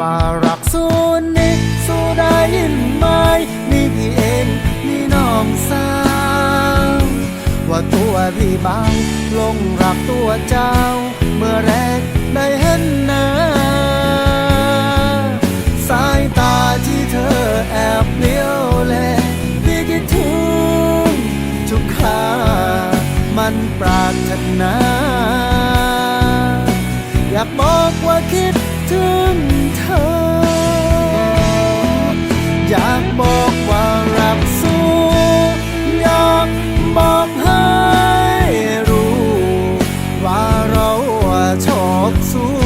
ว่ารักสู้นี่สู้ได้ยินไหมนี่พี่เองนี่น้องสาวว่าตัวพี่บางลงรักตัวเจ้า เมื่อแรกได้เห็นหน้าสายตาที่เธอแอบเลี้ยวแลพี่คิดถึงทุกครามันปรารถนา อยากบอกว่าคิด Maksud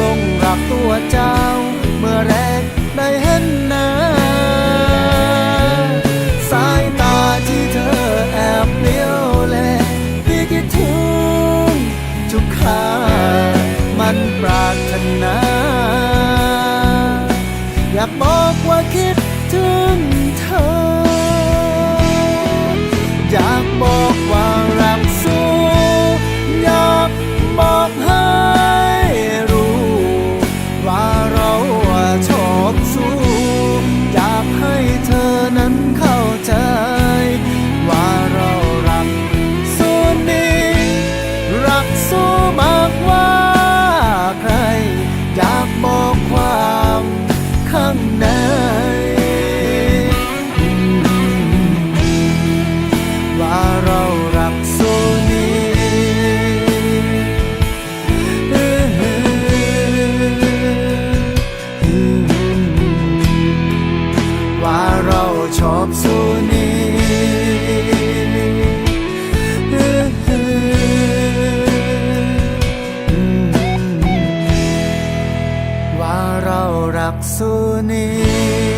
ลงรักตัวเจ้า เมื่อแรกได้เห็นหน้าสายตาที่เธอแอบเลี้ยวแลพี่คิดถึงทุกครามันปรารถนา อยากบอกว่าคิดถึงเธอ ข้างใน 손에